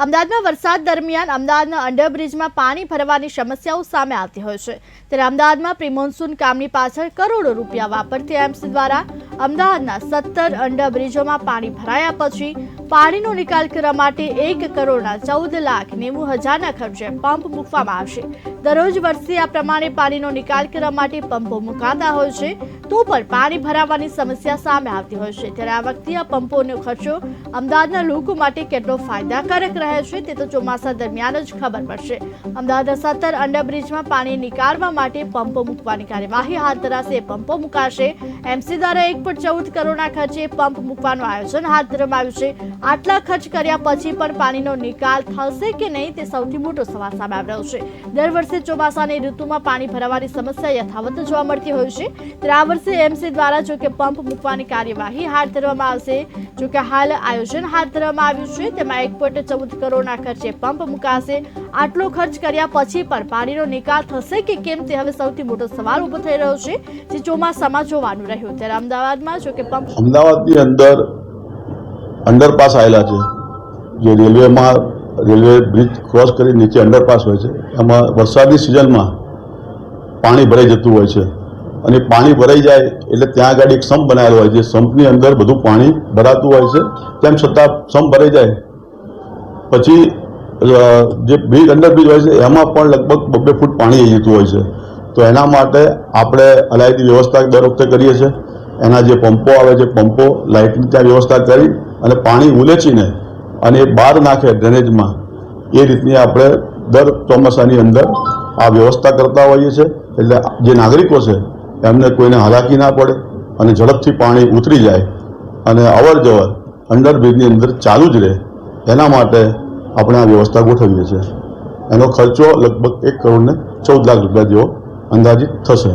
અમદાવાદમાં વરસાદ દરમિયાન અમદાવાદના અંડરબ્રિજમાં પાણી ભરવાની સમસ્યાઓ સામે આવતી હોય છે. ત્યારે અમદાવાદમાં પ્રિમોન્સૂન કામની પાછળ કરોડો રૂપિયા વાપરતી એમ્સ દ્વારા અમદાવાદના સત્તર અંડરબ્રિજોમાં પાણી ભરાયા પછી પાણીનો નિકાલ કરવા માટે એક કરોડના ચૌદ લાખ નેવું હજારના ખર્ચે પંપ મૂકવામાં આવશે. દરરોજ વર્ષે આ પ્રમાણે પાણીનો નિકાલ કરવા માટે પંપો મુકાતા હોય છે, તો પણ પાણી ભરાવાની સમસ્યા સામે આવતી હોય છે. ત્યારે આ વખતે આ પંપોનો ખર્ચો અમદાવાદના લોકો માટે કેટલો ફાયદાકારક રહે છે તે તો ચોમાસા દરમિયાન જ ખબર પડશે. અમદાવાદના સત્તર અંડરબ્રિજમાં પાણી નિકાળવા માટે પંપો મૂકવાની કાર્યવાહી હાથ ધરાશે, પંપો મુકાશે. એમસી દ્વારા એક પોઈન્ટ ચૌદ કરોડના ખર્ચે પંપ મૂકવાનું આયોજન હાથ ધરવામાં આવ્યું છે. આટલા ખર્ચ કર્યા પછી પણ પાણીનો નિકાલ થશે કે નહીં તે સૌથી મોટો સવાલ સામે આવી રહ્યો છે. દર વર્ષે ચોમાસાની ઋતુમાં પાણી ભરાવાની સમસ્યા યથાવત જોવા મળતી હોય છે. ત્યારે આ વર્ષે એમસી દ્વારા જો કે પંપ મૂકવાની કાર્યવાહી હાથ ધરવામાં આવશે. જો કે હાલ આયોજન હાથ ધરવામાં આવ્યું છે. તેમાં એક પોઈન્ટ ચૌદ કરોડના ખર્ચે પંપ મુકાશે. આટલો ખર્ચ કર્યા પછી પણ પાણીનો નિકાલ થશે કે કેમ તે હવે સૌથી મોટો સવાલ ઊભો થઈ રહ્યો છે. જે ચોમાસામાં જોવાનું રહ્યું. ત્યારે અમદાવાદમાં? જો કે પંપ અમદાવાદની અંદર અંડરપાસ આવેલા છે. જે રેલવેમાં રેલવે બ્રિજ ક્રોસ કરી નીચે અંડરપાસ હોય છે. એમાં વરસાદની સિઝનમાં પાણી ભરાઈ જતું હોય છે. અને પાણી ભરાઈ જાય એટલે ત્યાં આગળ એક સંપ બનાવેલો હોય છે. સંપની અંદર બધું પાણી ભરાતું હોય છે. તેમ છતાં સંપ ભરાઈ જાય. પછી જે બ્રિજ અંડરબ્રિજ હોય છે, એમાં પણ લગભગ બબ્બે ફૂટ પાણી જતું હોય છે. તો એના માટે આપણે અલાયદી વ્યવસ્થા દર વખતે કરીએ છીએ. એના જે પંપો આવે છે, પંપો લાઇટની ત્યાં વ્યવસ્થા કરી અને પાણી ઉલેચીને અને એ બહાર નાખે ડ્રેનેજમાં એ રીતની આપણે દર ચોમાસાની અંદર આ વ્યવસ્થા કરતા હોઈએ છીએ. એટલે જે નાગરિકો છે, એમને કોઈને હાલાકી ના પડે અને ઝડપથી પાણી ઉતરી જાય અને અવર જવર અંડરબ્રિજની અંદર ચાલુ જ રહે. એના માટે આપણે આ વ્યવસ્થા ગોઠવીએ છીએ. એનો ખર્ચો લગભગ એક કરોડને ચૌદ લાખ રૂપિયા જેવો અંદાજિત થશે.